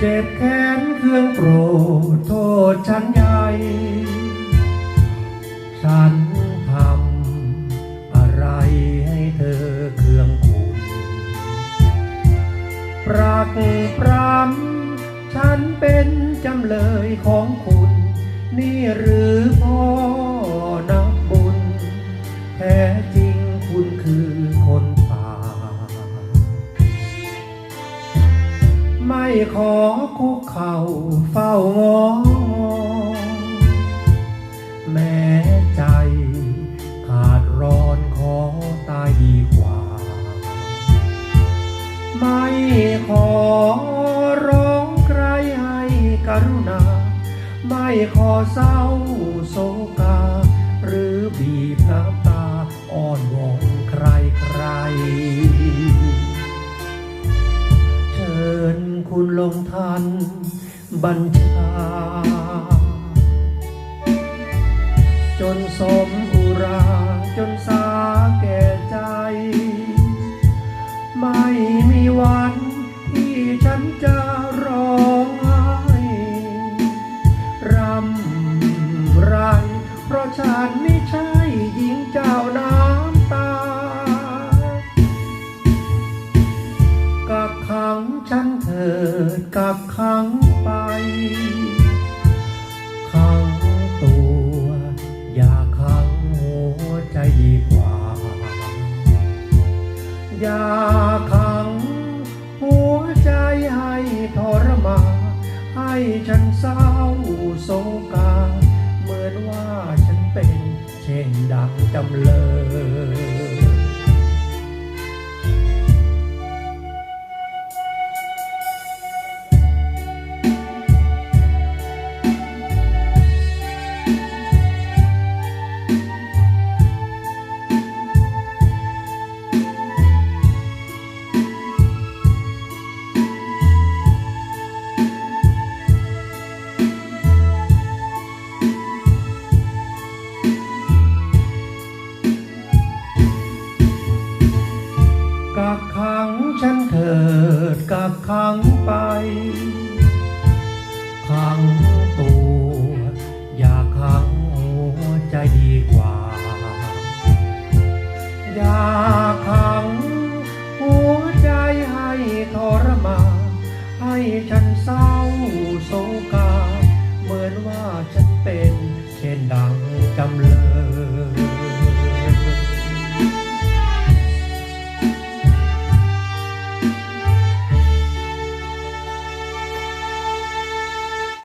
เจ็บแค้นเครื่องโกรธโทษฉันใหญ่ฉันทำอะไรให้เธอเครื่องขุนปรักปรำฉันเป็นจำเลยของคุณ นี่หรือพอ ขอคุกเข่าเฝ้างอ แม้ใจขาดร้อนขอตายดีกว่า ไม่ขอร้องใครให้กรุณา ไม่ขอเศร้าโศกา หรือบีบน้ำตาอ้อนวอน งทันบัญชา จนสมอุราจนสา ฉันเถิดกักขังไปขังตัว อย่าขังหัวใจดีกว่า อย่าขังหัวใจให้ทรมานให้ฉันเศร้าโศกา เหมือนว่าฉันเป็นเช่นดังจำเลย กักขังฉันเถิดกักขังไป ขังตัว อย่าขังหัวใจดีกว่า อย่าขังหัวใจให้ทรมานให้ฉันเศร้าโศกา เหมือนว่าฉันเป็น เช่นดังจำเลย